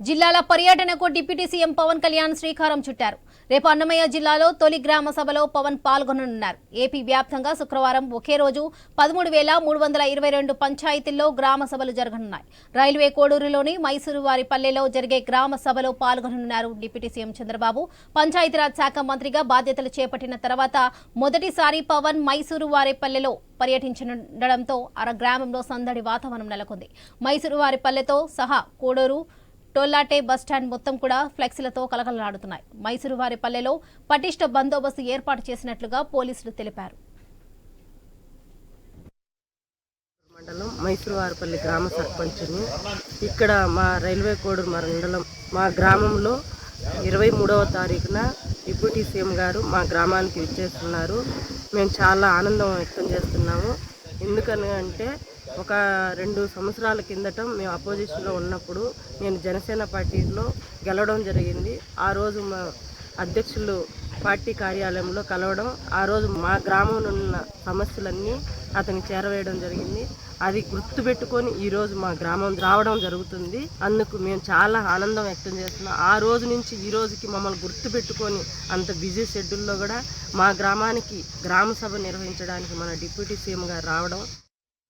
జిల్లాల పర్యటనకు deputy CM Pawan Kalyan శ్రీకారం చుట్టారు. రేపు అన్నమయ్య జిల్లాలో తొలి గ్రామ సభలో పవన్ పాల్గొననున్నారు. ఏపీ వ్యాప్తంగా శుక్రవారం ఒకే రోజు పదమూడు వేల మూడు వందల ఇరవై రెండు పంచాయతీల్లో గ్రామ సభలు జరగనున్నాయి. రైల్వే కోడూరులోని మైసూరు వారి పల్లెలో జరిగే గ్రామ సభలో పాల్గొననున్నారు డిప్యూటీ సీఎం చంద్రబాబు. పంచాయతీరాజ్ శాఖ మంత్రిగా బాధ్యతలు చేపట్టిన తర్వాత మొదటిసారి పవన్ మైసూరు వారి పల్లెలో పర్యటించనుండడంతో అర గ్రామంలో సందడి వాతావరణం నెలకొంది. మైసూరు వారి పల్లెతో సహా కోడూరు టోల్లాటే బస్టాండ్ మొత్తం కూడా ఫ్లెక్సీలతో కలకలలాడుతున్నాయి. మైసూరు వారి పల్లెలో పటిష్ట బందోబస్తు ఏర్పాటు చేసినట్లుగా పోలీసులు తెలిపారు. మండలం మైసూరువారిపల్లి గ్రామ సర్పంచ్ని ఇక్కడ మా రైల్వే కోడూరు మండలం మా గ్రామంలో ఇరవై మూడవ తారీఖున డిప్యూటీ సీఎం గారు మా గ్రామానికి విచ్చేస్తున్నారు. మేము చాలా ఆనందం వ్యక్తం చేస్తున్నాము. ఎందుకని అంటే ఒక రెండు సంవత్సరాల కిందట మేము అపోజిషన్లో ఉన్నప్పుడు నేను జనసేన పార్టీలో గెలవడం జరిగింది. ఆ రోజు మా అధ్యక్షులు పార్టీ కార్యాలయంలో కలవడం ఆ రోజు మా గ్రామంలో ఉన్న సమస్యలన్నీ అతనికి చేరవేయడం జరిగింది. అది గుర్తుపెట్టుకొని ఈ రోజు మా గ్రామం రావడం జరుగుతుంది. అందుకు మేము చాలా ఆనందం వ్యక్తం చేస్తున్నాం. ఆ రోజు నుంచి ఈ రోజుకి మమ్మల్ని గుర్తుపెట్టుకొని అంత బిజీ షెడ్యూల్లో కూడా మా గ్రామానికి గ్రామ సభ నిర్వహించడానికి మన డిప్యూటీ సీఎం గారు రావడం